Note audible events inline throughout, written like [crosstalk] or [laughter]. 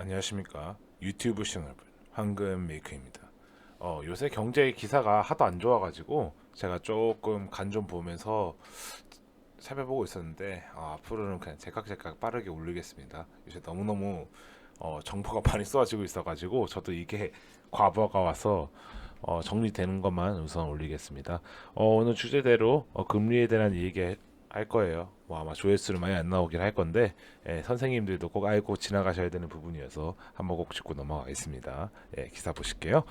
안녕하십니까. 유튜브 시청자 여러분 황금 메이크입니다. 어, 요새 경제 기사가 하도 안 좋아가지고 제가 조금 간 좀 보면서 살펴보고 있었는데 어, 앞으로는 그냥 제깍제깍 빠르게 올리겠습니다. 요새 너무너무 어, 정보가 [laughs] 많이 쏟아지고 있어가지고 저도 이게 과부하가 와서 어, 정리되는 것만 우선 올리겠습니다. 어, 오늘 주제대로 어, 금리에 대한 얘기 할 거예요 뭐 아마 조회수를 많이 안 나오긴 할 건데 예, 선생님들도 꼭 알고 지나가셔야 되는 부분이어서 한번 꼭 짚고 넘어가겠습니다. 예, 기사 보실게요.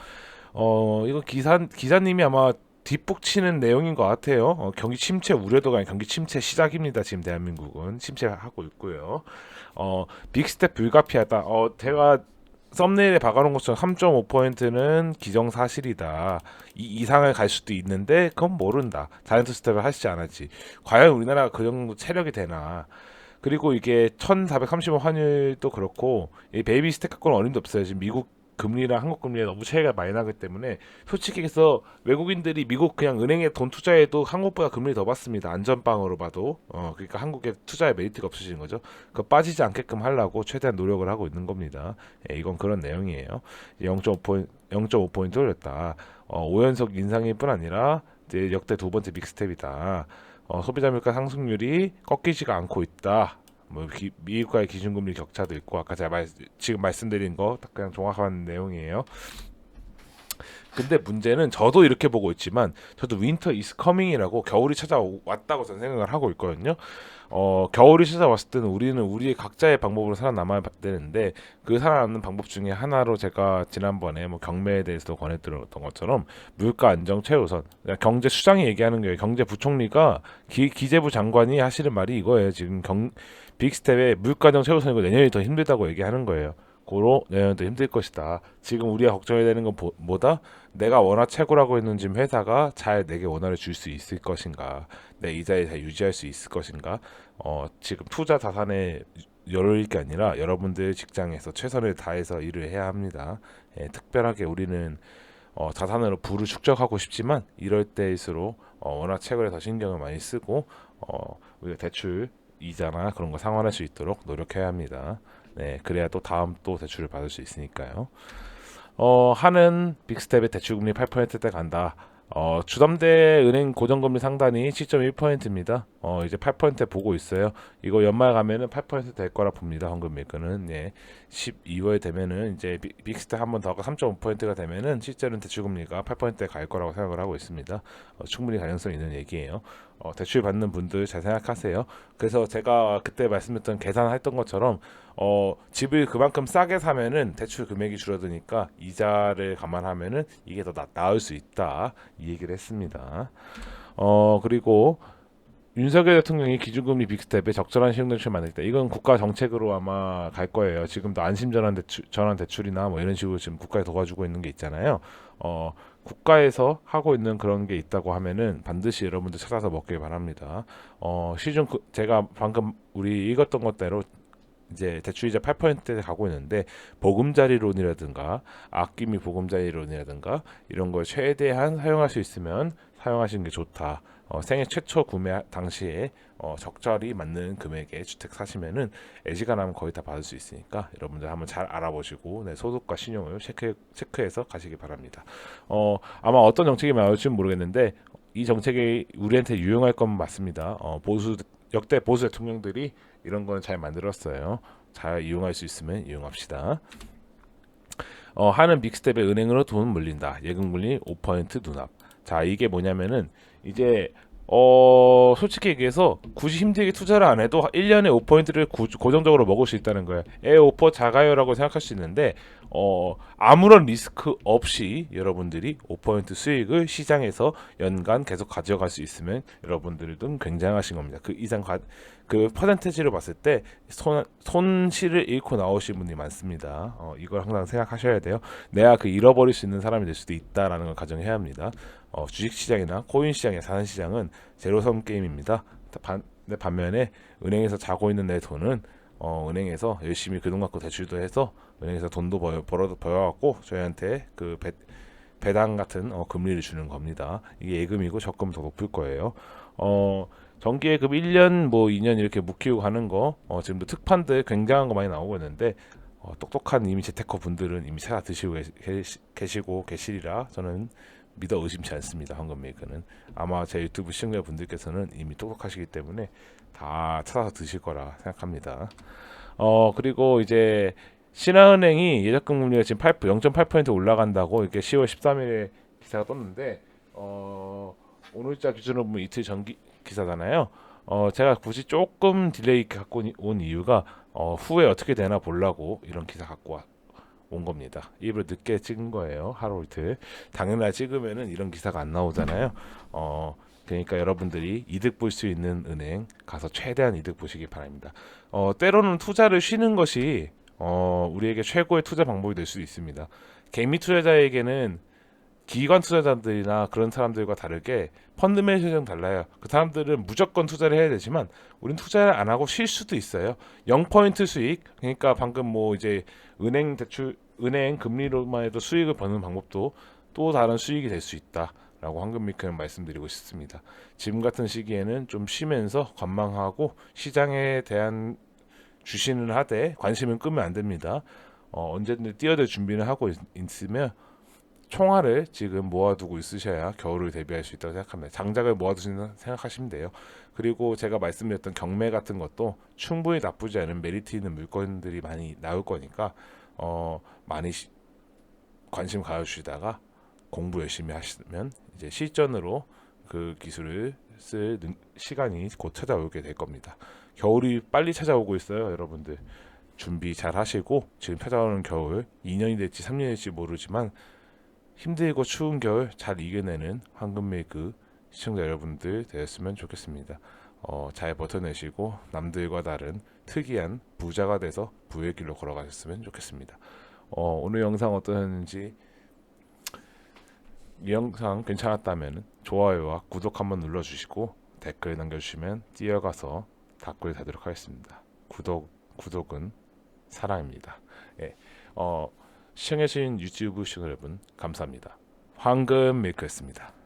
어, 이거 기사 기자님이 아마 뒷북 치는 내용인 것 같아요. 어, 경기 침체 우려도가 아니라 경기 침체 시작입니다. 지금 대한민국은 침체하고 있고요. 어, 빅스텝 불가피하다. 어, 제가 썸네일에 박아놓은 것처럼 3.5%는 기정사실이다. 이 이상을 갈 수도 있는데 그건 모른다. 자이언트 스텝을 하시지 않았지. 과연 우리나라가 그 정도 체력이 되나? 그리고 이게 1,430원 환율도 그렇고 이 베이비 스텝 갖고는 어림도 없어요. 지금 미국 금리랑 한국 금리에 너무 차이가 많이 나기 때문에 솔직히 해서 외국인들이 미국 그냥 은행에 돈 투자해도 한국보다 금리 더 받습니다. 안전빵으로 봐도 어 그러니까 한국에 투자에 메리트가 없으시는 거죠. 그 빠지지 않게끔 하려고 최대한 노력을 하고 있는 겁니다. 예, 이건 그런 내용이에요. 0.5포인트 0.5포인트 올렸다. 어, 5연속 인상일 뿐 아니라 이제 역대 두 번째 빅스텝이다. 어, 소비자 물가 상승률이 꺾이지가 않고 있다. 뭐 기- 미국과의 기준금리 격차도 있고 아까 제가 말, 지금 말씀드린 거딱 그냥 정확한 내용이에요. 근데 문제는 저도 이렇게 보고 있지만 저도 윈터 이스 커밍이라고 겨울이 찾아왔다고 저는 생각을 하고 있거든요. 어, 겨울이 찾아왔을 때는 우리는 우리의 각자의 방법으로 살아남아야 되는데 그 살아남는 방법 중에 하나로 제가 지난번에 뭐 경매에 대해서도 권해드렸던 것처럼 물가 안정 최우선 그러니까 경제 수장이 얘기하는 게 경제 부총리가 기, 기재부 장관이 하시는 말이 이거예요. 지금 경 빅스텝의 물가 안정 최우선이고 내년이 더 힘들다고 얘기하는 거예요. 고로 내년도 힘들 것이다. 지금 우리가 걱정해야 되는 건 보- 뭐다? 내가 원화 최고라고 했는 지금 회사가 잘 내게 원화를 줄 수 있을 것인가? 내 이자를 잘 유지할 수 있을 것인가? 어, 지금 투자 자산에 열릴 게 아니라 여러분들 직장에서 최선을 다해서 일을 해야 합니다. 예, 특별하게 우리는 어, 자산으로 부를 축적하고 싶지만 이럴 때일수록 어, 원화 채굴에 더 신경을 많이 쓰고 어, 우리가 대출 이자나 그런 거 상환할 수 있도록 노력해야 합니다. 네, 그래야 또 다음 또 대출을 받을 수 있으니까요. 어, 하는 빅스텝의 대출금리 8%대 간다. 어, 주담대 은행 고정금리 상단이 7.1%입니다. 어, 이제 8% 보고 있어요. 이거 연말 가면은 8%될 거라 봅니다. 황금 밀크는 예. 12월 되면은 이제 빅- 빅스텝 한번 더가 3.5%가 되면은 실제로는 대출금리가 8%대 갈 거라고 생각을 하고 있습니다. 어, 충분히 가능성 있는 얘기예요. 어, 대출 받는 분들 잘 생각하세요. 그래서 제가 그때 말씀드렸던 계산했던 것처럼 어, 집을 그만큼 싸게 사면은 대출 금액이 줄어드니까 이자를 감안하면은 이게 더 나, 나을 수 있다 이 얘기를 했습니다. 어 그리고 윤석열 대통령이 기준금리 빅스텝에 적절한 시행대출 만들겠다. 이건 국가 정책으로 아마 갈 거예요. 지금도 안심 전환 대출, 전환 대출이나 뭐 이런 식으로 지금 국가에 도와주고 있는 게 있잖아요. 어 국가에서 하고 있는 그런 게 있다고 하면은 반드시 여러분들 찾아서 먹길 바랍니다. 어 시중 그- 제가 방금 우리 읽었던 것대로 이제 대출이자 8%에 가고 있는데 보금자리론이라든가 아낌이 보금자리론이라든가 이런 걸 최대한 사용할 수 있으면 사용하시는 게 좋다. 어, 생애 최초 구매 당시에 어, 적절히 맞는 금액의 주택 사시면은 애지간하면 거의 다 받을 수 있으니까 여러분들 한번 잘 알아보시고 내 소득과 신용을 체크 체크해서 가시기 바랍니다. 어, 아마 어떤 정책이 나올지는 모르겠는데 이 정책이 우리한테 유용할 건 맞습니다. 어, 보수 역대 보수 대통령들이 이런 건잘 만들었어요. 잘 이용할 수 있으면 이용합시다. 어, 하는 빅스텝의 은행으로 돈 물린다. 예금 물리 5% 누납. 자, 이게 뭐냐면은 이제 어, 솔직히 얘기해서 굳이 힘들게 투자를 안 해도 1년에 5%를 구, 고정적으로 먹을 수 있다는 거예요. 에, 5% 작아요라고 생각할 수 있는데 어, 아무런 리스크 없이 여러분들이 5% 수익을 시장에서 연간 계속 가져갈 수 있으면 여러분들은 굉장하신 겁니다. 그 이상 가, 그 퍼센테지로 봤을 때 손, 손실을 잃고 나오신 분이 많습니다. 어, 이걸 항상 생각하셔야 돼요. 내가 그 잃어버릴 수 있는 사람이 될 수도 있다라는 걸 가정해야 합니다. 어, 주식 시장이나 코인 시장의 자산 시장은 제로섬 게임입니다. 반, 근데 반면에 은행에서 자고 있는 내 돈은 어, 은행에서 열심히 그 돈 갖고 대출도 해서 은행에서 돈도 벌어 벌어 벌어갖고 저희한테 그 배, 배당 같은 어, 금리를 주는 겁니다. 이게 예금이고 적금 더 높을 거예요. 어, 정기예금 1년 뭐 2년 이렇게 묵히고 가는 거 어, 지금도 특판들 굉장한 거 많이 나오고 있는데 어, 똑똑한 이미 재테커 분들은 이미 찾아 드시고 계시, 계시고 계시리라 저는 믿어 의심치 않습니다. 황금 메이커는 아마 제 유튜브 시청자 분들께서는 이미 똑똑하시기 때문에 다 찾아서 드실 거라 생각합니다. 어 그리고 이제 신한은행이 예적금 금리가 지금 8, 0.8% 올라간다고 이렇게 10월 13일에 기사가 떴는데 어 오늘자 기준으로 보면 이틀 전 기, 기사잖아요. 어 제가 굳이 조금 딜레이 갖고 온 이유가 어 후에 어떻게 되나 보려고 이런 기사 갖고 와, 온 겁니다. 일부러 늦게 찍은 거예요. 이틀. 당일날 찍으면은 이런 기사가 안 나오잖아요. 어 그러니까 여러분들이 이득 볼 수 있는 은행 가서 최대한 이득 보시기 바랍니다. 어 때로는 투자를 쉬는 것이 어 우리에게 최고의 투자 방법이 될 수 있습니다. 개미 투자자에게는 기관 투자자들이나 그런 사람들과 다르게 펀드 매니저랑 달라요. 그 사람들은 무조건 투자를 해야 되지만 우린 투자를 안 하고 쉴 수도 있어요. 0% 수익 그러니까 방금 뭐 이제 은행 대출 은행 금리로만 해도 수익을 버는 방법도 또 다른 수익이 될 수 있다 라고 황금미크는 말씀드리고 싶습니다. 지금 같은 시기에는 좀 쉬면서 관망하고 시장에 대한 주시는 하되 관심은 끄면 안 됩니다. 어, 언제든 뛰어들 준비는 하고 있, 있으면 총알을 지금 모아두고 있으셔야 겨울을 대비할 수 있다고 생각합니다. 장작을 모아두시는 생각하시면 돼요. 그리고 제가 말씀드렸던 경매 같은 것도 충분히 나쁘지 않은 메리트 있는 물건들이 많이 나올 거니까 어, 많이 시, 관심 가져주시다가 공부 열심히 하시면 이제 실전으로 그 기술을 쓸 능- 시간이 곧 찾아오게 될 겁니다. 겨울이 빨리 찾아오고 있어요, 여러분들. 준비 잘 하시고 지금 찾아오는 겨울 2년이 될지 3년이 될지 모르지만 힘들고 추운 겨울 잘 이겨내는 황금메이크 시청자 여러분들 되었으면 좋겠습니다. 어, 잘 버텨내시고 남들과 다른 특이한 부자가 돼서 부의 길로 걸어가셨으면 좋겠습니다. 어, 오늘 영상 어떠셨는지 이 영상 괜찮았다면 좋아요와 구독 한번 눌러주시고 댓글 남겨주시면 뛰어가서 답글 다도록 하겠습니다. 구독 구독은 사랑입니다. 예, 어, 시청해주신 유튜브 시청자 여러분 감사합니다. 황금 밀크였습니다.